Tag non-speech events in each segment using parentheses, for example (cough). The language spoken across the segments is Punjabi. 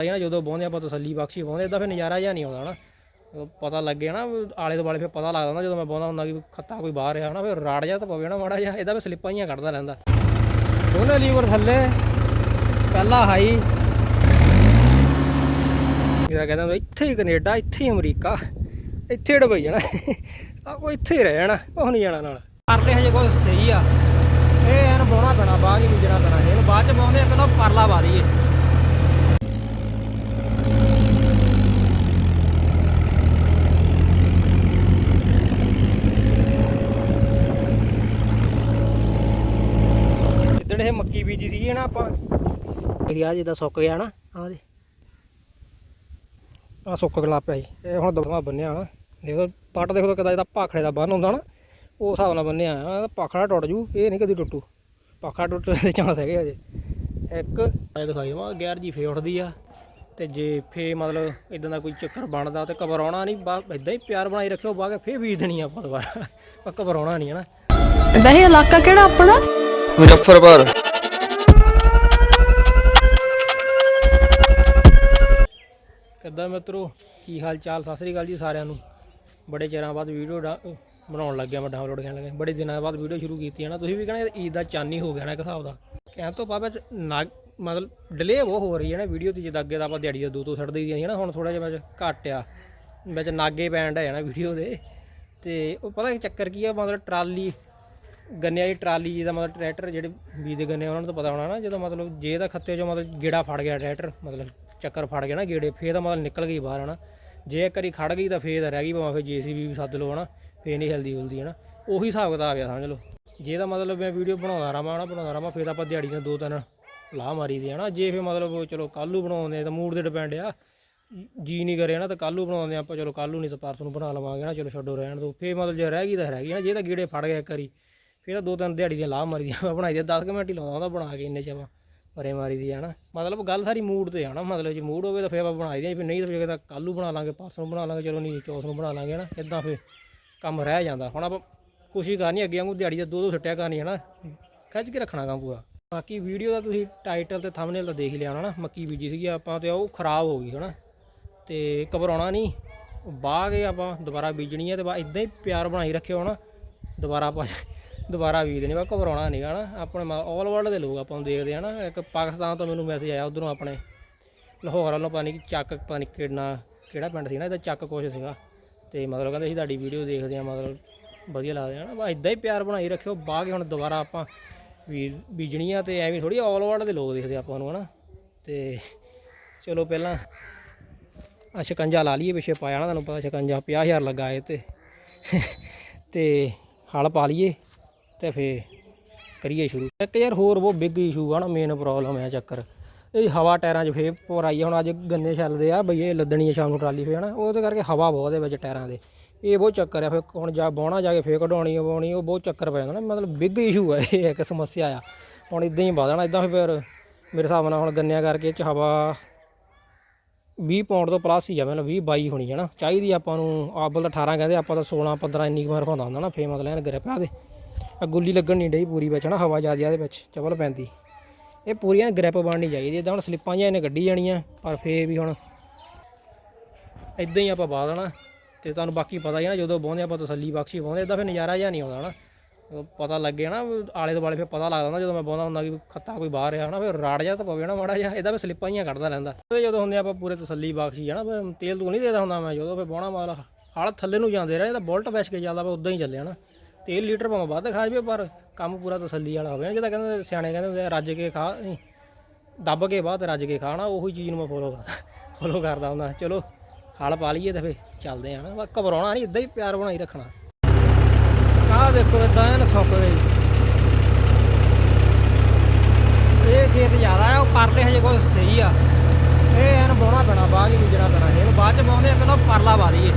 ਨਾ, ਜਦੋਂ ਬੋਂਦੇ ਆਪਾਂ ਤਸੱਲੀ ਬਖਸ਼ੀ ਬੋਂਦੇ ਇਦਾਂ ਫਿਰ ਨਜ਼ਾਰਾ ਜਿਹਾ ਨਹੀਂ ਆਉਂਦਾ ਨਾ। ਪਤਾ ਲੱਗੇ ਨਾ, ਆਲੇ ਦੁਆਲੇ ਫਿਰ ਪਤਾ ਲੱਗਦਾ ਨਾ ਜਦੋਂ ਮੈਂ ਬੋਂਦਾ ਹੁੰਦਾ ਕਿ ਖੱਤਾ ਕੋਈ ਬਾਹਰ ਆ ਨਾ ਫਿਰ ਰਾੜ ਜਾ ਤਾਂ ਪਵੇ ਨਾ ਮਾੜਾ ਜਿਹਾ ਇਹਦਾ ਫਿਰ ਸਲਿੱਪਾਂ ਹੀ ਕੱਢਦਾ ਰਹਿੰਦਾ। ਦੋਨੇ ਲੀਵਰ ਥੱਲੇ, ਪਹਿਲਾ ਹਾਈ। ਇਹਦਾ ਕਹਿੰਦਾ ਇੱਥੇ ਹੀ ਕੈਨੇਡਾ, ਇੱਥੇ ਹੀ ਅਮਰੀਕਾ, ਇੱਥੇ ਡਬਈ ਜਾਣਾ। ਆ ਕੋਈ ਇੱਥੇ ਹੀ ਰਹਿ ਜਾਣਾ ਉਹ ਨਹੀਂ ਜਾਣਾ ਨਾਲ। ਕਰਦੇ ਹਜੇ ਕੋਈ ਸਹੀ ਆ। ਇਹ ਇਹਨੂੰ ਬੋਣਾ ਪੈਣਾ ਬਾਅਦ ਹੀ ਗੁਜਰਾ ਪੈਣਾ, ਇਹਨੂੰ ਬਾਅਦ ਚ ਪਾਉਂਦੇ ਪਹਿਲਾਂ ਪਰਲਾ ਪਾ ਜਿੱਦਣ ਇਹ ਮੱਕੀ ਬੀਜੀ ਸੀ ਨਾ ਆਪਾਂ। ਇਹ ਆ ਜਿੱਦਾਂ ਸੁੱਕ ਗਿਆ ਨਾ ਆ ਦੇ। ਆ ਸੁੱਕ ਗਲਾ ਪਿਆ ਜੀ। ਇਹ ਹੁਣ ਦਵਾ ਬੰਨਿਆ ਨਾ ਦੇਖੋ ਪੱਟ ਦੇਖੋ ਕਿਦਾ ਇਹਦਾ ਭਾਖੜੇ ਦਾ ਬੰਨ ਹੁੰਦਾ ਨਾ ਉਹ ਹਿਸਾਬ ਨਾਲ ਬੰਨਿਆ ਆ ਇਹਦਾ ਭਾਖੜਾ ਟੁੱਟ ਜੂ ਇਹ ਨਹੀਂ ਕਦੀ ਟੁੱਟੂ। ਭਾਖੜਾ ਟੁੱਟਣ ਦੇ ਚਾਂਸ ਹੈਗੇ ਅਜੇ ਇੱਕ ਇਹ ਦਿਖਾਈ ਦਵਾਂ ਗੈਰ ਜੀ ਫੇ ਉੱਠਦੀ ਆ। ਤੇ ਜੇ ਫੇ ਮਤਲਬ ਇਦਾਂ ਦਾ ਕੋਈ ਚੱਕਰ ਬਣਦਾ ਤੇ ਘਬਰਾਉਣਾ ਨਹੀਂ ਬਸ ਇਦਾਂ ਹੀ ਪਿਆਰ ਬਣਾਈ ਰੱਖਿਓ ਬਾਅਦ ਫੇ ਬੀਜ ਦੇਣੀ ਆਪਾਂ ਦੁਬਾਰਾ। ਪਰ ਘਬਰਾਉਣਾ ਨਹੀਂ ਹੈ ਨਾ। ਵੈਸੇ ਇਲਾਕਾ ਕਿਹੜਾ ਆਪਣਾ? ਮੁਜ਼ੱਫਰਪੁਰ ਕਿੱਦਾਂ ਮਿੱਤਰੋ? ਕੀ ਹਾਲ ਚਾਲ ਸਤਿ ਸ੍ਰੀ ਅਕਾਲ ਜੀ ਸਾਰਿਆਂ ਨੂੰ। ਬੜੇ ਚਿਰਾਂ ਬਾਅਦ ਵੀਡੀਓ ਬਣਾਉਣ ਲੱਗਿਆ ਮੈਂ ਡਾਊਨਲੋਡ ਕਰਨ ਲੱਗਿਆ ਬੜੇ ਦਿਨਾਂ ਬਾਅਦ ਵੀਡੀਓ ਸ਼ੁਰੂ ਕੀਤੀ ਹੈ ਨਾ। ਤੁਸੀਂ ਵੀ ਕਹਿੰਦੇ ਈਦ ਦਾ ਚਾਨੀ ਹੋ ਗਿਆ ਨਾ ਇੱਕ ਹਿਸਾਬ ਦਾ। ਕਹਿਣ ਤੋਂ ਬਾਅਦ ਨਾ ਮਤਲਬ ਡਿਲੇ ਬਹੁਤ ਹੋ ਰਹੀ ਹੈ ਨਾ ਵੀਡੀਓ ਤੇ ਜਿੱਦਾਂ ਅੱਗੇ ਤਾਂ ਆਪਾਂ ਦਿਹਾੜੀ ਦੇ ਦੋ ਤੋਂ ਛੱਡ ਦਈਦੀਆਂ ਸੀ ਨਾ ਹੁਣ ਥੋੜਾ ਜਿਹਾ ਵਿੱਚ ਘੱਟ ਆ। ਵਿੱਚ ਨਾਗੇ ਪੈਂਡ ਹੈ ਨਾ ਵੀਡੀਓ ਦੇ। ਤੇ ਉਹ ਪਤਾ ਚੱਕਰ ਕੀ ਆ? ਮਤਲਬ ਟਰਾਲੀ ਗੰਨਿਆਂ ਦੀ ਟਰਾਲੀ ਜਿਹਦਾ ਮਤਲਬ ਟਰੈਕਟਰ ਜਿਹੜੇ ਬੀਜਦੇ ਗੰਨੇ, ਉਹਨਾਂ ਨੂੰ ਤਾਂ ਪਤਾ ਹੋਣਾ ਨਾ, ਜਦੋਂ ਮਤਲਬ ਜੇ ਦਾ ਖੱਤੇ 'ਚੋਂ ਮਤਲਬ ਗੇੜਾ ਫੜ ਗਿਆ ਟਰੈਕਟਰ, ਮਤਲਬ ਚੱਕਰ ਫੜ ਗਿਆ ਨਾ ਗੇੜੇ, ਫੇਰ ਤਾਂ ਮਤਲਬ ਨਿਕਲ ਗਈ ਬਾਹਰ, ਹਨਾ। ਜੇ ਇੱਕ ਵਾਰੀ ਖੜ ਗਈ ਤਾਂ ਫੇਰ ਤਾਂ ਰਹਿ ਗਈ, ਭਾਵੇਂ ਫੇਰ ਜੀਸੀਬੀ ਵੀ ਸੱਦ ਲਓ, ਹਨਾ, ਫੇਰ ਨਹੀਂ ਹਿਲਦੀ ਹੁਲਦੀ, ਹਨਾ। ਉਹੀ ਹਿਸਾਬ ਕਿਤਾਬ ਆ, ਸਮਝ ਲਓ। ਜੇ ਤਾਂ ਮਤਲਬ ਮੈਂ ਵੀਡੀਓ ਬਣਾਉਂਦਾ ਰਵਾਂ ਨਾ ਬਣਾਉਂਦਾ ਰਵਾਂ ਫੇਰ ਤਾਂ ਆਪਾਂ ਦਿਹਾੜੀ ਦੀਆਂ ਦੋ ਤਿੰਨ ਲਾਹ ਮਾਰੀ ਦੀ ਹਨਾ। ਜੇ ਫੇਰ ਮਤਲਬ ਚਲੋ ਕੱਲ੍ਹ ਬਣਾਉਂਦੇ ਆ ਤਾਂ ਮੂਡ ਤੇ ਡਿਪੈਂਡ ਆ, ਜੀ ਨਹੀਂ ਕਰੇ ਨਾ ਤਾਂ ਕੱਲ੍ਹ ਨੂੰ ਬਣਾਉਂਦੇ ਆਪਾਂ, ਚਲੋ ਕੱਲ੍ਹ ਨੂੰ ਨਹੀਂ ਤਾਂ ਪਰਸੋਂ ਨੂੰ ਬਣਾ ਲਵਾਂਗੇ ਨਾ ਚਲੋ ਛੱਡੋ ਰਹਿਣ ਦੋ, ਫੇਰ ਮਤਲਬ ਜੇ ਰਹਿ ਗਈ ਤਾਂ ਰਹਿ ਗਈ ਨਾ ਜੇ ਤਾਂ ਗੀੜੇ ਫੜ ਗਿਆ ਇੱਕ ਵਾਰੀ ਫਿਰ ਤਾਂ ਦੋ ਤਿੰਨ ਦਿਹਾੜੀ ਦੀਆਂ ਲਾਹ ਮਾਰੀ ਦੀਆਂ ਬਣਾਈ ਦੇ 10 ਮਿੰਟ ਹੀ ਲਾਉਂਦਾ ਉਹਦਾ ਬਣਾ ਕੇ ਇੰਨੇ ਚ ਆਪਾਂ ਪਰੇ ਮਾਰੀ ਦੀ ਆ ਨਾ ਮਤਲਬ ਗੱਲ ਸਾਰੀ ਮੂਡ ਤੇ ਆ ਨਾ ਮਤਲਬ ਜੇ ਮੂਡ ਹੋਵੇ ਤਾਂ ਫਿਰ ਆਪਾਂ ਬਣਾਈ ਦੀਆਂ ਫਿਰ ਨਹੀਂ ਤਾਂ ਫਿਰ ਤਾਂ ਕੱਲ੍ਹ ਨੂੰ ਬਣਾ ਲਾਂਗੇ, ਪਰਸੋਂ ਬਣਾ ਲਾਂਗੇ, ਚਲੋ ਨਹੀਂ ਚੌਥ ਨੂੰ ਬਣਾ ਲਾਂਗੇ ਨਾ ਇਦਾਂ ਫਿਰ ਕੰਮ ਰਹਿ ਜਾਂਦਾ। ਹੁਣ ਆਪਾਂ ਕੋਸ਼ਿਸ਼ ਕਰਨੀ ਅੱਗੇ ਵਾਂਗੂ ਦਿਹਾੜੀ ਦਾ ਦੋ ਦੋ ਛੱਟਿਆ ਕਰਨੀ ਹੈ ਨਾ ਖਿੱਚ ਕੇ ਰੱਖਣਾ ਕੰਮ ਪੂਰਾ। ਬਾਕੀ ਵੀਡੀਓ ਦਾ ਤੁਸੀਂ ਟਾਈਟਲ ਤੇ ਥੰਬਨੇਲ ਤਾਂ ਦੇਖ ਲਿਆ ਹੋਣਾ ਨਾ, ਮੱਕੀ ਬੀਜੀ ਸੀਗੀ, ਆਪਾਂ ਤੇ ਉਹ ਖਰਾਬ ਹੋ ਗਈ ਹਨਾ, ਤੇ ਘਬਰਾਉਣਾ ਨਹੀਂ ਬਾਹ ਕੇ ਆਪਾਂ, ਦੁਬਾਰਾ ਬੀਜਣੀ ਹੈ ਤੇ ਬਾ ਇਦਾਂ ਹੀ ਪਿਆਰ ਬਣਾਈ ਰੱਖਿਓ ਨਾ ਦੁਬਾਰਾ ਆਪਾਂ ਦੁਬਾਰਾ ਬੀਜ ਦੇਣੀ ਬਾ ਘਬਰਾਉਣਾ ਨਹੀਂਗਾ ਨਾ। ਆਪਣੇ ਆਲ ਵਰਲਡ ਦੇ ਲੋਕ ਆਪਾਂ ਨੂੰ ਦੇਖਦੇ ਆ ਨਾ, ਇੱਕ ਪਾਕਿਸਤਾਨ ਤੋਂ ਮੈਨੂੰ ਮੈਸੇਜ ਆਇਆ ਉਧਰੋਂ ਆਪਣੇ। ਲਾਹੌਰ ਵੱਲੋਂ ਪਤਾ ਨਹੀਂ ਚੱਕ, ਪਤਾ ਨਹੀਂ ਕਿਹੜਾ ਕਿਹੜਾ ਪਿੰਡ ਸੀ ਨਾ, ਇਹਦਾ ਚੱਕ ਕੁਛ ਸੀਗਾ। ਤੇ ਮਤਲਬ ਕਹਿੰਦੇ ਅਸੀਂ ਤੁਹਾਡੀ ਵੀਡੀਓ ਦੇਖਦੇ ਆ, ਮਤਲਬ ਵਧੀਆ ਲੱਗਦੇ ਆ ਨਾ। ਬਾ ਇਦਾਂ ਹੀ ਪਿਆਰ ਬਣਾਈ ਰੱਖਿਓ ਬਾਗ ਹੁਣ ਦੁਬਾਰਾ ਆਪਾਂ ਵੀ ਬੀਜਣੀ ਆ ਤੇ ਐਵੇਂ ਥੋੜੀ ਆਲ ਵਰਲਡ ਦੇ ਲੋਕ ਦੇਖਦੇ ਆਪਾਂ ਨੂੰ, ਹਨਾ। ਤੇ ਚਲੋ ਪਹਿਲਾਂ ਆ ਸ਼ਿਕੰਜਾ ਲਾ ਲਈਏ, ਪਿੱਛੇ ਪਾਇਆ ਨਾ ਤੁਹਾਨੂੰ ਪਤਾ ਸ਼ਿਕੰਜਾ 50000 ਲੱਗਾ ਏ ਤੇ। ਤੇ ਹਲ ਪਾ ਲਈਏ। ਤੇ ਫੇ ਕਰੀਏ ਸ਼ੁਰੂ। ਇੱਕ ਯਾਰ ਹੋਰ ਉਹ ਬਿਗ ਇਸ਼ੂ ਆ ਨਾ ਮੇਨ ਪ੍ਰੋਬਲਮ ਹੈ ਚੱਕਰ। ਇਹ ਹਵਾ ਟਾਇਰਾਂ 'ਚ ਫੇ ਪਰਾਈ ਹੁਣ ਅੱਜ ਗੰਨੇ ਛੱਲਦੇ ਆ ਬਈ ਇਹ ਲੱਦਣੀ ਆ ਸ਼ਾਮ ਨੂੰ ਟਰਾਲੀ ਫੇ ਹਨਾ। ਉਹਦੇ ਕਰਕੇ ਹਵਾ ਬਹੁਤ ਹੈ ਵਿੱਚ ਟਾਇਰਾਂ ਦੇ। ਇਹ ਬਹੁਤ ਚੱਕਰ ਆ ਫੇ ਹੁਣ ਜਾ ਬਾਉਣਾ ਜਾ ਕੇ ਫੇ ਕਢਾਉਣੀ ਆ ਉਹ ਬਹੁਤ ਚੱਕਰ ਪੈ ਜਾਂਦਾ ਨਾ। ਮਤਲਬ ਬਿਗ ਇਸ਼ੂ ਆ ਇਹ, ਇੱਕ ਸਮੱਸਿਆ ਆ। ਹੁਣ ਇਦਾਂ ਹੀ ਵਧਣਾ, ਇਦਾਂ ਫਿਰ ਮੇਰੇ ਹਿਸਾਬ ਨਾਲ ਹੁਣ ਗੰਨਿਆਂ ਕਰਕੇ ਇਹ 'ਚ ਹਵਾ 20 ਪਾਉਂਡ ਤੋਂ ਪਲੱਸ ਹੀ ਆ, ਮਤਲਬ 20 22 ਹੋਣੀ ਹੈ ਨਾ। ਚਾਹੀਦੀ ਆਪਾਂ ਨੂੰ ਆਬਲ ਤਾਂ 18 ਕਹਿੰਦੇ, ਆਪਾਂ ਤਾਂ 16 15 ਇੰਨੀ ਕੁ ਵਾਰ ਹੁੰਦਾ ਹੁੰਦਾ ਨਾ ਫੇ ਮਤਲਬ ਐਨ ਗ੍ਰਿਪ ਆ ਦੇ ਆ ਗੁੱਲੀ ਲੱਗਣ ਨਹੀਂ ਡਈ ਪੂਰੀ ਵਿੱਚ ਨਾ ਹਵਾ ਜ਼ਿਆਦਾ ਇਹਦੇ ਵਿੱਚ, ਚਵਲ ਪੈਂਦੀ। ਇਹ ਪੂਰੀਆਂ ਐਨ ਗ੍ਰਿਪ ਬਣਨੀ ਚਾਹੀਦੀ ਇਦਾਂ ਹੁਣ ਸਲਿੱਪਾਂ ਜਿਹੀਆਂ ਇਹਨੇ ਕੱਢੀ ਜਾਣੀਆਂ, ਪਰ ਫੇ ਵੀ ਹੁਣ ਇਦਾਂ ਹੀ ਆਪਾਂ ਬਾਹ ਦੇਣਾ। ਤੇ ਤੁਹਾਨੂੰ ਬਾਕੀ ਪਤਾ ਹੀ ਨਾ, ਜਦੋਂ ਬਾਉਂਦੇ ਆਪਾਂ ਤਸੱਲੀ ਬਖਸ਼ੀ ਬਾਉਂਦੇ ਇਦਾਂ ਫਿਰ ਨਜ਼ਾਰਾ ਜਿਹਾ ਨਹੀਂ ਆਉਂਦਾ ਨਾ ਪਤਾ ਲੱਗੇ ਨਾ, ਆਲੇ ਦੁਆਲੇ ਫਿਰ ਪਤਾ ਲੱਗਦਾ ਨਾ ਜਦੋਂ ਮੈਂ ਬਾਉਂਦਾ ਹੁੰਦਾ ਕਿ ਖੱਤਾ ਕੋਈ ਬਾਹਰ ਆ ਨਾ ਫਿਰ ਰਾੜ ਜਾ ਤਾਂ ਪਵੇ ਨਾ ਮਾੜਾ ਜਿਹਾ ਇਹਦਾ ਵੀ ਸਲਿੱਪਾਂ ਜਿਹੀਆਂ ਕੱਢਦਾ ਰਹਿੰਦਾ। ਤੇ ਜਦੋਂ ਹੁੰਦੇ ਆਪਾਂ ਪੂਰੇ ਤਸੱਲੀ ਬਖਸ਼ੀ ਆ ਨਾ ਫਿਰ ਤੇਲ ਤੂੰ ਨਹੀਂ ਦੇਦਾ ਹੁੰਦਾ ਮੈਂ, ਜਦੋਂ ਫਿਰ ਬਾਉਣਾ ਮਾਲ, ਹਲ ਥੱਲੇ ਨੂੰ ਜਾਂਦੇ ਰਹੇ, ਤਾਂ ਬੁਲਟ ਵੈਸ ਕੇ ਚੱਲਦਾ ਵਾ ਉਦਾਂ ਹੀ ਚੱਲਿਆ ਨਾ ਤੇਲ ਲੀਟਰ ਭਾਵੇਂ ਵੱਧ ਖਾ ਜਵੇ ਪਰ ਕੰਮ ਪੂਰਾ ਤਸੱਲੀ ਵਾਲਾ ਹੋਵੇ ਨਾ ਜਿਹਦਾ ਕਹਿੰਦੇ ਸਿਆਣੇ ਕਹਿੰਦੇ ਹੁੰਦੇ ਆ, ਰੱਜ ਕੇ ਖਾ ਨਹੀਂ ਦੱਬ ਕੇ ਬਾਅਦ ਰੱਜ ਕੇ ਖਾਣਾ ਉਹੀ ਚੀਜ਼ ਨੂੰ ਮੈਂ ਫੋਲੋ ਕਰਦਾ ਫੋਲੋ ਕਰਦਾ ਹੁੰਦਾ ਚਲੋ ਹਲ ਪਾ ਲਈਏ ਤੇ ਫੇ ਚੱਲਦੇ ਆ ਨਾ ਬਸ ਘਬਰਾਉਣਾ ਨਹੀਂ ਇਦਾਂ ਹੀ ਪਿਆਰ ਬਣਾਈ ਰੱਖਣਾ। ਆਹ ਦੇਖੋ ਇਦਾਂ ਐਨ ਸੁੱਕ ਗਈ ਇਹ ਖੇਤ ਜ਼ਿਆਦਾ ਆ ਉਹ ਪਰਲੇ ਹਜੇ ਕੋਈ ਸਹੀ ਆ। ਇਹ ਐਨ ਬੋਣਾ ਪੈਣਾ ਬਾਅਦ ਹੀ ਗੁਜਰਾ ਪੈਣਾ ਇਹਨੂੰ ਬਾਅਦ ਚ ਪਾਉਂਦੇ ਆ ਪਹਿਲਾਂ ਪਰਲਾ ਪਾ ਦਈਏ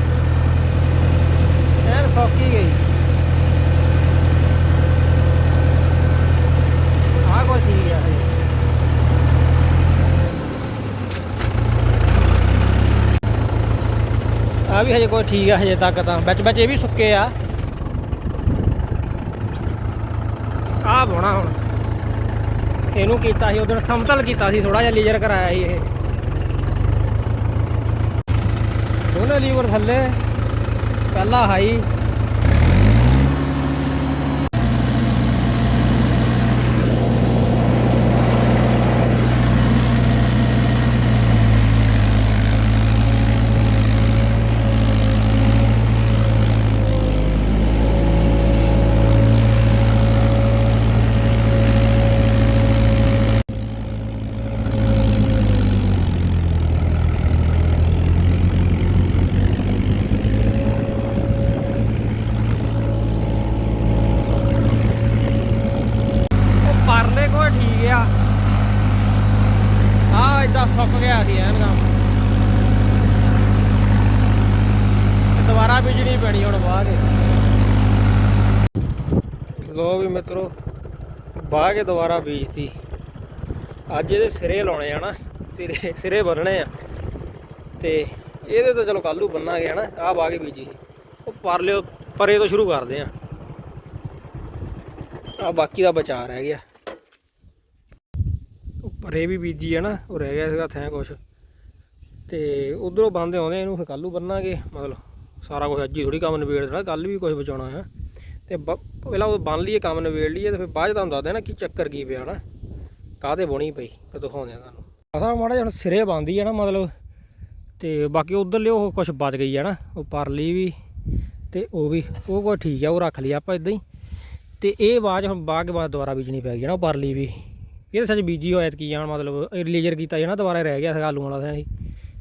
ਐਨ ਸੁੱਕ ਗਈ ਆ ਵੀ ਹਜੇ ਕੋਈ ਠੀਕ ਆ, ਹਜੇ ਤੱਕ ਤਾਂ। ਵਿੱਚ ਵਿੱਚ ਇਹ ਵੀ ਸੁੱਕੇ ਆ। ਆ ਬੋਣਾ ਹੁਣ। ਇਹਨੂੰ ਕੀਤਾ ਸੀ ਉਦੋਂ ਸਮਤਲ ਕੀਤਾ ਸੀ ਥੋੜਾ ਜਿਹਾ ਲੇਜ਼ਰ ਕਰਾਇਆ ਸੀ ਇਹ। ਦੋਨੇ ਲੀਵਰ ਥੱਲੇ। ਪਹਿਲਾ ਹਾਈ ਲੋ ਵੀ ਮਿੱਤਰੋ ਬਾਹ ਕੇ ਦੁਬਾਰਾ ਬੀਜਤੀ। ਅੱਜ ਇਹਦੇ ਸਿਰੇ ਲਾਉਣੇ ਆ ਨਾ, ਸਿਰੇ ਸਿਰੇ ਬੰਨਣੇ ਆ। ਤੇ ਇਹਦੇ ਤਾਂ ਚਲੋ ਕੱਲੂ ਬੰਨਾਂਗੇ, ਹਨਾ, ਆਹ ਬਾਹ ਕੇ ਬੀਜੀ ਸੀ। ਉਹ ਲਿਓ ਪਰੇ ਤੋਂ ਸ਼ੁਰੂ ਕਰਦੇ ਆ। ਆ ਬਾਕੀ ਦਾ ਬਚਾ ਰਹਿ ਗਿਆ। ਉੱਪਰ ਇਹ ਵੀ ਬੀਜੀ ਹੈ ਨਾ, ਉਹ ਰਹਿ ਗਿਆ ਸੀਗਾ ਥੈਂ ਕੁਛ। ਤੇ ਉਧਰੋਂ ਬੰਦੇ ਆਉਂਦੇ ਇਹਨੂੰ ਫਿਰ ਕੱਲੂ ਬੰਨਾਂਗੇ। ਮਤਲਬ ਸਾਰਾ ਕੁਝ ਅੱਜ ਹੀ ਥੋੜੀ ਕੰਮ ਨਿਬੇੜ ਦੇਣਾ ਕੱਲ ਵੀ ਕੁਝ ਬਚਾਉਣਾ ਹੈ ਤੇ ਬ- ਪਹਿਲਾਂ ਉਹ ਬੰਨ ਲਈਏ, ਕੰਮ ਨਿਬੇੜ ਲਈਏ ਤੇ ਫਿਰ ਬਾਅਦ 'ਚ ਤੁਹਾਨੂੰ ਦੱਸਦੇ ਨਾ ਕੀ ਚੱਕਰ ਕੀ ਪਿਆ ਨਾ। ਕਾਹਦੇ ਬਣੀ ਪਈ ਤੇ ਦਿਖਾਉਂਦੇ ਆ ਤੁਹਾਨੂੰ। ਅਸਾਂ ਮਾੜਾ ਜਿਹਾ ਹੁਣ ਸਿਰੇ ਬੰਦੀ ਆ ਨਾ ਮਤਲਬ, ਤੇ ਬਾਕੀ ਉਧਰਲੇ ਉਹ ਕੁਝ ਬਚ ਗਈ ਹੈ ਨਾ, ਉਹ ਪਰਲੀ ਵੀ ਤੇ ਉਹ ਵੀ, ਉਹ ਕੋਈ ਠੀਕ ਆ, ਉਹ ਰੱਖ ਲਈ ਆਪਾਂ ਇਦਾਂ ਹੀ। ਤੇ ਇਹ ਬਾਜ਼ ਹੁਣ ਬਾਅਦ ਬਾਅਦ ਦੁਬਾਰਾ ਬੀਜਣੀ ਪੈ ਗਈ ਨਾ, ਉਹ ਪਰਲੀ ਵੀ। ਇਹ ਤਾਂ ਸੱਚ ਬੀਜੀ ਹੋਇਆ ਕੀ ਜਾਣ, ਮਤਲਬ ਲੇਜ਼ਰ ਕੀਤਾ ਜਣਾ ਦੁਬਾਰਾ ਰਹਿ ਗਿਆ ਸੀਗਾ ਆਲੂ ਵਾਲਾ ਸੀ।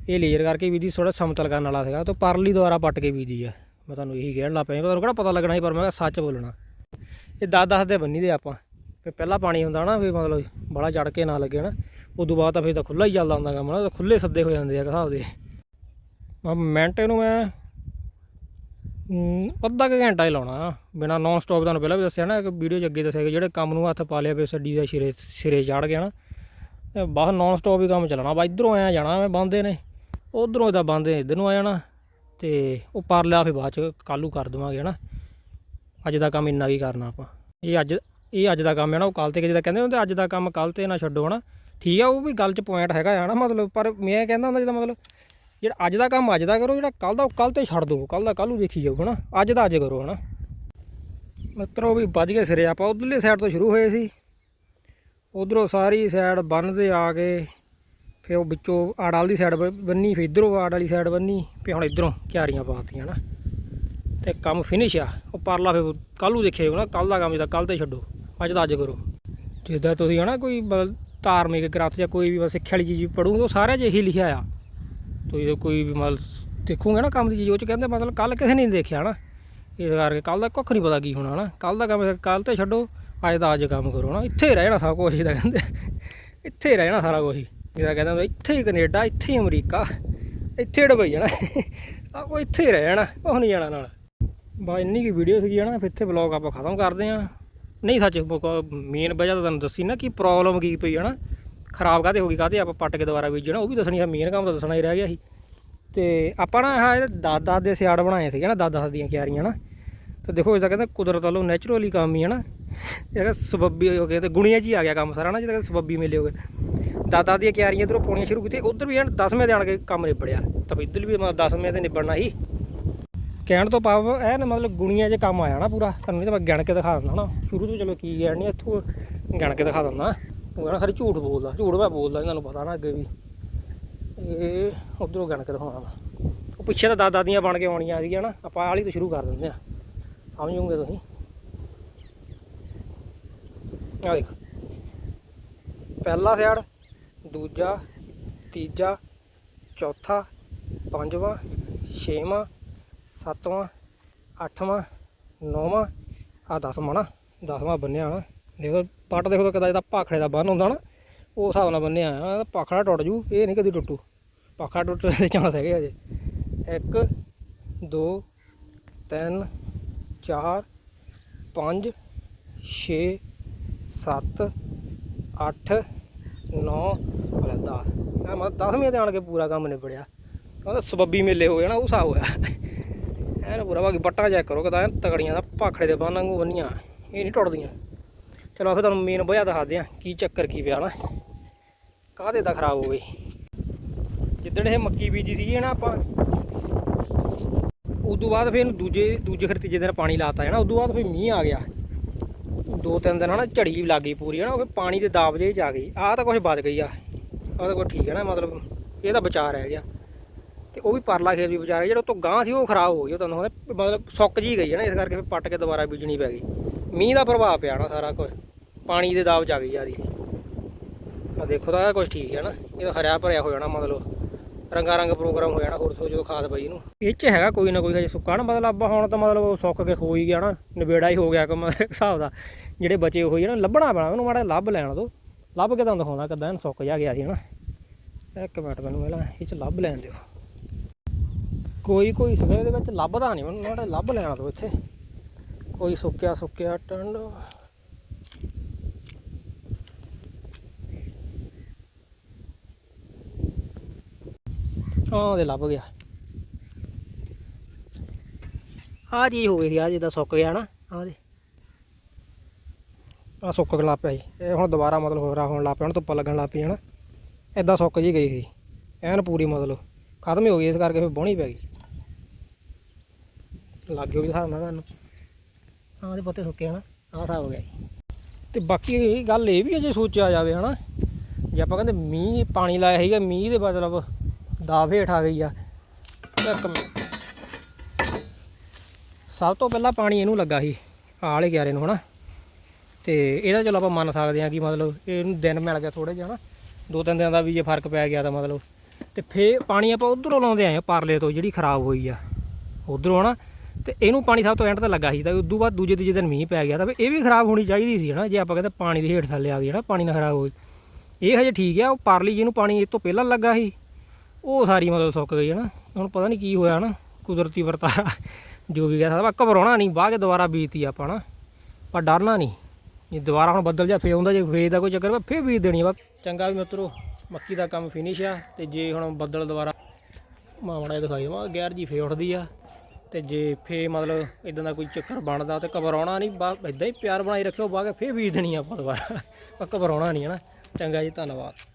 ਇਹ ਲੇਜ਼ਰ ਕਰਕੇ ਬੀਜੀ ਥੋੜਾ ਸਮਤਲ ਕਰਨ ਵਾਲਾ ਸੀਗਾ, ਤੇ ਪਰਲੀ ਦੁਬਾਰਾ ਪੱਟ ਕੇ ਬੀਜੀ ਆ। ਮੈਂ ਤੁਹਾਨੂੰ ਇਹੀ ਕਹਿਣ ਲੱਗ ਪਿਆ ਸੀ, ਤੁਹਾਨੂੰ ਕਿਹੜਾ ਪਤਾ ਲੱਗਣਾ ਸੀ ਪਰ ਮੈਂ ਕਿਹਾ ਸੱਚ ਬੋਲਣਾ। ਇਹ 10-10 ਦੇ ਬੰਨੀ ਦੇ ਆਪਾਂ। ਫਿਰ ਪਹਿਲਾਂ ਪਾਣੀ ਹੁੰਦਾ ਨਾ ਵੀ ਮਤਲਬ ਬੜਾ ਚੜ ਕੇ ਨਾ ਲੱਗੇ ਨਾ ਉਦੋਂ ਬਾਅਦ ਤਾਂ ਫਿਰ ਤਾਂ ਖੁੱਲਾ ਹੀ ਚੱਲਦਾ ਹੁੰਦਾ ਕੰਮ ਨਾ ਖੁੱਲੇ ਸੱਦੇ ਹੋ ਜਾਂਦੇ ਆ ਹਿਸਾਬ ਦੇ। ਮੈਂ ਮਿੰਟ ਇਹਨੂੰ ਮੈਂ ਅੱਧਾ ਕੁ ਘੰਟਾ ਹੀ ਲਾਉਣਾ। ਬਿਨਾ ਨਾਨ ਸਟਾਪ ਤੁਹਾਨੂੰ ਪਹਿਲਾਂ ਵੀ ਦੱਸਿਆ ਨਾ ਇੱਕ ਵੀਡੀਓ 'ਚ ਅੱਗੇ ਦੱਸਿਆ ਕਿ ਜਿਹੜੇ ਕੰਮ ਨੂੰ ਹੱਥ ਪਾ ਲਿਆ ਫਿਰ ਸੱਡੀ ਦਾ ਸਿਰੇ ਸਿਰੇ ਚੜ ਗਿਆ ਨਾ। ਤੇ ਬਾਹਰ ਨਾਨ ਸਟਾਪ ਹੀ ਕੰਮ ਚੱਲਣਾ। ਬਾ ਇਧਰੋਂ ਆਇਆ ਜਾਣਾ ਮੈਂ ਬੰਦੇ ਨੇ। ਉਧਰੋਂ ਇਹਦਾ ਬੰਦੇ ਇਧਰ ਨੂੰ ਆ ਜਾਣਾ। ਤੇ ਉਹ ਪਰ ਲਿਆ ਫਿਰ ਬਾਅਦ 'ਚ ਕੱਲੂ ਕਰ ਦੇਵਾਂਗੇ ਨਾ ਅੱਜ ਦਾ ਕੰਮ ਇੰਨਾ ਕੀ ਕਰਨਾ ਆਪਾਂ। ਇਹ ਅੱਜ ਇਹ ਅੱਜ ਦਾ ਕੰਮ ਹੈ ਨਾ, ਉਹ ਕੱਲ ਤੇ ਜਿਹਦਾ ਕਹਿੰਦੇ ਹੁੰਦੇ, ਅੱਜ ਦਾ ਕੰਮ ਕੱਲ ਤੇ ਨਾ ਛੱਡੋ, ਹਨਾ। ਠੀਕ ਆ, ਉਹ ਵੀ ਗੱਲ 'ਚ ਪੁਆਇੰਟ ਹੈਗਾ ਆ ਨਾ ਮਤਲਬ, ਪਰ ਮੈਂ ਕਹਿੰਦਾ ਹੁੰਦਾ ਜਿਹਦਾ ਮਤਲਬ, ਜਿਹੜਾ ਅੱਜ ਦਾ ਕੰਮ ਅੱਜ ਦਾ ਕਰੋ, ਜਿਹੜਾ ਕੱਲ ਦਾ, ਉਹ ਕੱਲ ਤੇ ਛੱਡ ਦਿਓ ਕੱਲ ਦਾ ਕੱਲ ਨੂੰ ਦੇਖੀ ਜਾਓ, ਹਨਾ। ਅੱਜ ਦਾ ਅੱਜ ਕਰੋ, ਹਨਾ। ਮਿੱਤਰੋ, ਵੀ ਵੱਜ ਗਏ ਸਿਰੇ, ਆਪਾਂ ਉਧਰਲੀ ਸਾਈਡ ਤੋਂ ਸ਼ੁਰੂ ਹੋਏ ਸੀ। ਉਧਰੋਂ ਸਾਰੀ ਸਾਈਡ ਬੰਨਦੇ ਆ ਕੇ ਫਿਰ ਉਹ ਵਿੱਚੋਂ ਆੜ ਵਾਲੀ ਸਾਈਡ ਬੰਨੀ, ਫਿਰ ਇਧਰੋਂ ਆੜ ਵਾਲੀ ਸਾਈਡ ਬੰਨੀ, ਫਿਰ ਹੁਣ ਇਧਰੋਂ ਕਿਆਰੀਆਂ ਪਾਤੀਆਂ ਨਾ। ਤੇ ਕੰਮ ਫਿਨਿਸ਼ ਆ। ਉਹ ਪਰਲਾ ਫਿਰ ਕੱਲ੍ਹ ਨੂੰ ਦੇਖਿਓ ਨਾ ਕੱਲ ਦਾ ਕੰਮ ਜਿਹਦਾ ਕੱਲ ਤੇ ਛੱਡੋ, ਅੱਜ ਦਾ ਅੱਜ ਕਰੋ। ਜਿੱਦਾਂ ਤੁਸੀਂ ਹਨਾ ਕੋਈ ਮਤਲਬ ਧਾਰਮਿਕ ਗ੍ਰੰਥ ਜਾਂ ਕੋਈ ਵੀ ਬਸ ਸਿੱਖਿਆ ਵਾਲੀ ਚੀਜ਼ ਪੜੂਗੇ ਉਹ ਸਾਰਿਆਂ 'ਚ ਇਹੀ ਲਿਖਿਆ ਆ। ਤੁਸੀਂ ਕੋਈ ਵੀ ਮਤਲਬ ਦੇਖੋਗੇ ਨਾ ਕੰਮ ਦੀ ਚੀਜ਼, ਉਹ 'ਚ ਕਹਿੰਦੇ ਮਤਲਬ ਕੱਲ ਕਿਸੇ ਨੇ ਨਹੀਂ ਦੇਖਿਆ ਨਾ। ਇਸ ਕਰਕੇ ਕੱਲ ਦਾ ਕੁੱਖ ਨਹੀਂ ਪਤਾ ਕੀ ਹੋਣਾ ਨਾ। ਕੱਲ ਦਾ ਕੰਮ ਕੱਲ ਤੇ ਛੱਡੋ, ਅੱਜ ਦਾ ਅੱਜ ਕੰਮ ਕਰੋ ਨਾ। ਇੱਥੇ ਹੀ ਰਹਿਣਾ ਸਭ ਕੁਛ, ਇਹਦਾ ਕਹਿੰਦੇ। ਇੱਥੇ ਹੀ ਰਹਿਣਾ ਸਾਰਾ ਕੁਛ। ਹੀ ਜਿਹਦਾ ਕਹਿੰਦਾ ਇੱਥੇ ਹੀ ਕੈਨੇਡਾ, ਇੱਥੇ ਹੀ ਅਮਰੀਕਾ, ਇੱਥੇ ਡਬਈ ਜਾਣਾ। ਆ ਉਹ ਇੱਥੇ ਹੀ ਰਹਿ ਜਾਣਾ, ਉਹ ਨਹੀਂ ਜਾਣਾ ਨਾਲ। ਬਾ ਇੰਨੀ ਕੀ ਵੀਡੀਓ ਸੀਗੀ ਨਾ ਫਿਰ ਇੱਥੇ ਵਲੌਗ ਆਪਾਂ ਖਤਮ ਕਰਦੇ ਆਂ ਨਹੀਂ ਸੱਚ ਮੇਨ ਵਜ੍ਹਾ ਤਾਂ ਤੁਹਾਨੂੰ ਦੱਸੀ ਨਾ ਕਿ ਪ੍ਰੋਬਲਮ ਕੀ ਪਈ ਹੈ ਨਾ ਖਰਾਬ ਕਾਹਦੇ ਹੋ ਗਈ, ਕਾਹਦੇ ਆਪਾਂ ਪੱਟ ਕੇ ਦੁਬਾਰਾ ਬੀਜਣਾ, ਉਹ ਵੀ ਦੱਸਣੀ ਆ ਮੇਨ ਕੰਮ ਤਾਂ ਦੱਸਣਾ ਹੀ ਰਹਿ ਗਿਆ ਸੀ। ਤੇ ਆਪਾਂ ਨਾ ਆਹ ਦਸ ਦਸ ਦੇ ਸਿਆੜ ਬਣਾਏ ਸੀਗੇ ਨਾ ਦਸ ਦਸ ਦੀਆਂ ਕਿਆਰੀਆਂ ਨਾ ਤਾਂ ਦੇਖੋ ਇਹਦਾ ਕਹਿੰਦਾ ਕੁਦਰਤ ਵੱਲੋਂ ਨੈਚੁਰਲੀ ਕੰਮ ਹੀ ਹੈ ਨਾ ਇਹ ਸਬੱਬੀ ਹੋ ਗਏ ਤੇ ਗੁਣੀਆਂ 'ਚ ਹੀ ਆ ਗਿਆ ਕੰਮ ਸਾਰਾ ਨਾ ਜਿਹਦਾ ਸਬੱਬੀ ਮੇਲੇ ਹੋ ਗਏ। ਦਾਦਾ ਦੀਆਂ ਕਿਆਰੀਆਂ ਇਧਰੋਂ ਪਾਉਣੀਆਂ ਸ਼ੁਰੂ ਕੀਤੀਆਂ, ਉਧਰ ਵੀ ਐਨ 10ਵੇਂ ਦੇ ਆਣ ਕੇ ਕੰਮ ਨਿਬੜਿਆ। ਤਾਂ ਵੀ ਇੱਧਰ ਵੀ ਮਤਲਬ 10ਵੇਂ ਤੇ ਨਿਬੜਨਾ ਸੀ। ਕਹਿਣ ਤੋਂ ਭਾਵ ਇਹ ਨਾ ਮਤਲਬ ਗੁਣੀਆਂ 'ਚ ਕੰਮ ਆਇਆ ਨਾ ਪੂਰਾ, ਤੁਹਾਨੂੰ ਤਾਂ ਮੈਂ ਗਿਣ ਕੇ ਦਿਖਾ ਦਿੰਦਾ ਨਾ। ਸ਼ੁਰੂ ਤੋਂ ਚਲੋ ਕੀ ਗਿਣ ਨਹੀਂ ਇੱਥੋਂ ਗਿਣ ਕੇ ਦਿਖਾ ਦਿੰਦਾ। ਉਹ ਕਹਿੰਦਾ ਖਰੀ ਝੂਠ ਬੋਲਦਾ, ਝੂਠ ਮੈਂ ਬੋਲਦਾ ਤੁਹਾਨੂੰ ਪਤਾ ਨਾ ਅੱਗੇ ਵੀ। ਇਹ ਉਧਰੋਂ ਗਿਣ ਕੇ ਦਿਖਾਉਣਾ ਉਹ ਪਿੱਛੇ ਤਾਂ ਦਾਦਾ ਦੀਆਂ ਬਣ ਕੇ ਆਉਣੀਆਂ ਸੀਗੀਆਂ ਨਾ, ਆਪਾਂ ਆਹ ਵਾਲੀ ਤੋਂ ਸ਼ੁਰੂ ਕਰ ਦਿੰਦੇ ਆ ਸਮਝੋਗੇ ਤੁਸੀਂ? ਆ ਦੇਖੋ। ਪਹਿਲਾ ਸਿਆੜ ਦੂਜਾ, ਤੀਜਾ, ਚੌਥਾ, ਪੰਜਵਾਂ, ਛੇਵਾਂ, ਸੱਤਵਾਂ, ਅੱਠਵਾਂ, ਨੌਵਾਂ ਆ ਦਸਵਾਂ ਨਾ, ਦਸਵਾਂ ਬੰਨਿਆ ਨਾ ਦੇਖੋ, ਪੱਟ ਦੇਖੋ ਤਾਂ ਕਦਾ ਇਹਦਾ ਭਾਖੜੇ ਦਾ ਬੰਨ ਹੁੰਦਾ ਨਾ, ਉਹ ਹਿਸਾਬ ਨਾਲ ਬੰਨਿਆ ਆ ਇਹਦਾ ਭਾਖੜਾ ਟੁੱਟ ਜੂ, ਇਹ ਨਹੀਂ ਕਦੀ ਟੁੱਟੂ। ਭਾਖੜਾ ਟੁੱਟਣ ਦੇ ਚਾਂਸ ਹੈਗੇ ਅਜੇ 1 2 3 4 5 6 7 8 9 ਵਾਲਾ 10 ਆ ਮਤਲਬ 10ਵੇਂ ਤੇ ਆਣ ਕੇ ਪੂਰਾ ਕੰਮ ਨਿਬੜਿਆ। ਕਹਿੰਦਾ ਸਬੱਬੀ ਮੇਲੇ ਹੋ ਗਏ ਨਾ ਉਹ ਹਿਸਾਬ ਹੋਇਆ। ਐਨ ਪੂਰਾ ਬਾਕੀ ਬੱਟਾ ਚੈੱਕ ਕਰੋ ਕਿਦਾ ਤਗੜੀਆਂ ਦਾ ਭਾਖੜੇ ਦੇ ਬੰਨ ਵਾਂਗੂ ਬੰਨੀਆਂ, ਇਹ ਨਹੀਂ ਟੁੱਟਦੀਆਂ। ਚਲੋ ਫਿਰ ਤੁਹਾਨੂੰ ਮੇਨ ਵਜ੍ਹਾ ਦੱਸਦੇ ਆ ਕੀ ਚੱਕਰ, ਕੀ ਪਿਆ ਨਾ। ਕਾਹਦੇ ਦਾ ਖਰਾਬ ਹੋ ਗਈ ਜਿੱਦਣ ਇਹ ਮੱਕੀ ਬੀਜੀ ਸੀ ਨਾ ਆਪਾਂ, ਉਦੋਂ ਬਾਅਦ ਫਿਰ ਦੂਜੇ ਦੂਜੇ ਫਿਰ ਤੀਜੇ ਦਿਨ ਪਾਣੀ ਲਾਤਾ ਹੈ ਨਾ, ਉਦੋਂ ਬਾਅਦ ਫਿਰ ਮੀਂਹ ਆ ਗਿਆ। ਦੋ ਤਿੰਨ ਦਿਨ ਹਨਾ ਝੜੀ ਵੀ ਲੱਗ ਗਈ ਪੂਰੀ ਹਨਾ, ਉਹ ਫਿਰ ਪਾਣੀ ਦੇ ਦਾਬ ਜੇ ਚ ਆ ਗਈ। ਆਹ ਤਾਂ ਕੁਝ ਬਚ ਗਈ ਆ। ਆਹ ਤਾਂ ਕੁਝ ਠੀਕ ਹੈ ਨਾ, ਮਤਲਬ ਇਹ ਤਾਂ ਬਚਾਅ ਰਹਿ ਗਿਆ। ਤੇ ਉਹ ਵੀ ਪਰਲਾ ਖੇਤ ਵੀ ਬਚਾ ਰਿਹਾ, ਜਿਹੜਾ ਉਹ ਤੋਂ ਗਾਂ ਸੀ ਉਹ ਖਰਾਬ ਹੋ ਗਿਆ ਤੁਹਾਨੂੰ ਮਤਲਬ ਸੁੱਕ ਜੀ ਗਈ ਹੈ ਨਾ, ਇਸ ਕਰਕੇ ਫਿਰ ਪੱਟ ਕੇ ਦੁਬਾਰਾ ਬੀਜਣੀ ਪੈ ਗਈ। ਮੀਂਹ ਦਾ ਪ੍ਰਭਾਵ ਪਿਆ ਨਾ ਸਾਰਾ ਕੁਝ ਪਾਣੀ ਦੇ ਦਾਬ ਚ ਆ ਗਈ ਯਾਰੀ। ਆ ਦੇਖੋ ਤਾਂ ਕੁਝ ਠੀਕ ਹੈ ਨਾ, ਇਹ ਤਾਂ ਹਰਿਆ ਭਰਿਆ ਹੋ ਜਾਣਾ ਮਤਲਬ। ਰੰਗਾ ਰੰਗ ਪ੍ਰੋਗਰਾਮ ਹੋ ਜਾਣਾ ਹੋਰ ਸੋ ਜਦੋਂ ਖਾਦ ਪਈ ਇਹਨੂੰ। ਇਹ ਚ ਹੈਗਾ ਕੋਈ ਨਾ ਕੋਈ ਹਜੇ ਸੁੱਕਾ ਨਾ, ਮਤਲਬ ਆਪਾਂ ਹੁਣ ਤਾਂ ਮਤਲਬ ਸੁੱਕ ਕੇ ਹੋ ਹੀ ਗਿਆ ਨਾ, ਨਿਬੇੜਾ ਹੀ ਹੋ ਗਿਆ ਕੰਮ ਇੱਕ (laughs) ਹਿਸਾਬ ਦਾ। ਜਿਹੜੇ ਬਚੇ ਹੋਏ ਨਾ, ਲੱਭਣਾ ਪੈਣਾ ਉਹਨੂੰ ਮਾੜਾ ਲੱਭ ਲੈਣ ਦੋ। ਲੱਭ ਕੇ ਤਾਂ ਦਿਖਾਉਣਾ ਕਿੱਦਾਂ ਇਹਨੂੰ ਸੁੱਕ ਜਾ ਗਿਆ ਸੀ ਹਨਾ। ਇੱਕ ਮਿੰਟ ਮੈਨੂੰ ਪਹਿਲਾਂ ਇਹ ਚ ਲੱਭ ਲੈਣ ਦਿਓ। ਕੋਈ ਕੋਈ ਸਗਾ ਇਹਦੇ ਵਿੱਚ, ਲੱਭਦਾ ਨਹੀਂ ਮੈਨੂੰ, ਮਾੜਾ ਲੱਭ ਲੈਣਾ ਦੋ ਇੱਥੇ। ਕੋਈ ਸੁੱਕਿਆ ਸੁੱਕਿਆ, ਟੰਡ। ਆਹ ਦੇ ਲੱਭ ਗਿਆ। ਆਹ ਚੀਜ਼ ਹੋ ਗਈ ਸੀ ਆ ਜਿੱਦਾਂ ਸੁੱਕ ਗਿਆ ਨਾ ਆ ਦੇ ਆ ਸੁੱਕ ਲੱਗ ਪਿਆ ਜੀ। ਇਹ ਹੁਣ ਦੁਬਾਰਾ ਮਤਲਬ ਹੋਰਾ ਹੋਣ ਲੱਗ ਪਿਆ, ਹੁਣ ਧੁੱਪ ਲੱਗਣ ਲੱਗ ਪਈ ਹਨਾ ਇਦਾਂ ਸੁੱਕ ਜੀ ਗਈ ਸੀ। ਐਨ ਪੂਰੀ ਮਤਲਬ, ਖਤਮ ਹੀ ਹੋ ਗਈ, ਇਸ ਕਰਕੇ ਫਿਰ ਬੋਣੀ ਪੈ ਗਈ। ਲੱਗ ਗਿਆ ਵੀ ਹਿਸਾਬ ਨਾਲ ਤੁਹਾਨੂੰ। ਆਹ ਦੇ ਪੱਤੇ ਸੁੱਕੇ ਹਨਾ ਆਹ ਹਿਸਾਬ ਹੋ ਗਿਆ ਜੀ। ਤੇ ਬਾਕੀ ਗੱਲ ਇਹ ਵੀ ਅਜੇ ਸੋਚਿਆ ਜਾਵੇ, ਹਨਾ। ਜੇ ਆਪਾਂ ਕਹਿੰਦੇ ਮੀਂਹ ਪਾਣੀ ਲਾਇਆ ਸੀਗਾ, ਮੀਂਹ ਦੇ ਮਤਲਬ ਦਾਅ ਹੇਠ ਆ ਗਈ ਆ। ਇੱਕ ਮਿੰਟ। ਸਭ ਤੋਂ ਪਹਿਲਾਂ ਪਾਣੀ ਇਹਨੂੰ ਲੱਗਾ ਸੀ ਆਲੇ ਗਿਆਰੇ ਨੂੰ ਹਨਾ? ਤੇ ਇਹਦਾ ਚਲੋ ਆਪਾਂ ਮੰਨ ਸਕਦੇ ਹਾਂ ਕਿ ਮਤਲਬ ਇਹਨੂੰ ਦਿਨ ਮਿਲ ਗਿਆ ਥੋੜੇ ਜਿਹਾ ਨਾ ਦੋ ਤਿੰਨ ਦਿਨਾਂ ਦਾ ਵੀ ਜੇ ਫ਼ਰਕ ਪੈ ਗਿਆ ਤਾਂ ਮਤਲਬ। ਤੇ ਫੇ ਪਾਣੀ ਆਪਾਂ ਉਧਰੋਂ ਲਾਉਂਦੇ ਆਏ ਪਰਲੇ ਤੋਂ ਜਿਹੜੀ ਖਰਾਬ ਹੋਈ ਆ। ਉਧਰੋਂ ਹਨਾ? ਤੇ ਇਹਨੂੰ ਪਾਣੀ ਸਭ ਤੋਂ ਐਂਡ ਤੇ ਲੱਗਾ ਸੀ ਤਾਂ ਉਦੋਂ ਬਾਅਦ ਦੂਜੇ ਤੀਜੇ ਦਿਨ ਮੀਂਹ ਪੈ ਗਿਆ ਤਾਂ ਇਹ ਵੀ ਖਰਾਬ ਹੋਣੀ ਚਾਹੀਦੀ ਸੀ ਹਨਾ? ਜੇ ਆਪਾਂ ਕਹਿੰਦੇ ਪਾਣੀ ਦੇ ਹੇਠ ਥੱਲੇ ਆ ਗਈ ਹਨਾ? ਪਾਣੀ ਨਾਲ ਖਰਾਬ ਹੋਈ। ਇਹ ਹਜੇ ਠੀਕ ਆ ਉਹ ਪਰਲੀ ਜਿਹਨੂੰ ਪਾਣੀ ਇਹ ਤੋਂ ਪਹਿਲਾਂ ਲੱਗਾ ਸੀ। ਉਹ ਸਾਰੀ ਮਤਲਬ ਸੁੱਕ ਗਈ ਹਨਾ ਹੁਣ ਪਤਾ ਨਹੀਂ ਕੀ ਹੋਇਆ ਹਨਾ ਕੁਦਰਤੀ ਵਰਤਾਰਾ ਜੋ ਵੀ ਗਿਆ ਸਾਡਾ ਘਬਰਾਉਣਾ ਨਹੀਂ ਬਾਅਦ ਕੇ ਦੁਬਾਰਾ ਬੀਜਤੀ ਆਪਾਂ ਨਾ। ਪਰ ਡਰਨਾ ਨਹੀਂ ਜੇ ਦੁਬਾਰਾ ਹੁਣ ਬੱਦਲ ਜਾ ਫੇ ਆਉਂਦਾ, ਜੇ ਫੇਜ ਦਾ ਕੋਈ ਚੱਕਰ ਵਾ, ਫੇਰ ਬੀਜ ਦੇਣੀ ਵਾ ਚੰਗਾ ਵੀ ਮਿੱਤਰੋ, ਮੱਕੀ ਦਾ ਕੰਮ ਫਿਨਿਸ਼ ਆ, ਤੇ ਜੇ ਹੁਣ ਬੱਦਲ ਦੁਬਾਰਾ ਮਾਮੜਾ ਦਿਖਾਈ ਦਵਾਂ, ਗੈਰ ਜੀ ਫੇ ਉੱਠਦੀ ਆ। ਤੇ ਜੇ ਫੇ ਮਤਲਬ ਇਦਾਂ ਦਾ ਕੋਈ ਚੱਕਰ ਬਣਦਾ ਤੇ ਘਬਰਾਉਣਾ ਨਹੀਂ ਬਾ ਇਦਾਂ ਹੀ ਪਿਆਰ ਬਣਾਈ ਰੱਖਿਓ, ਬਾਅਦ ਕੇ ਫੇਰ ਬੀਜ ਦੇਣੀ ਆਪਾਂ ਦੁਬਾਰਾ। ਪਰ ਘਬਰਾਉਣਾ ਨਹੀਂ ਹੈ ਨਾ। ਚੰਗਾ ਜੀ, ਧੰਨਵਾਦ।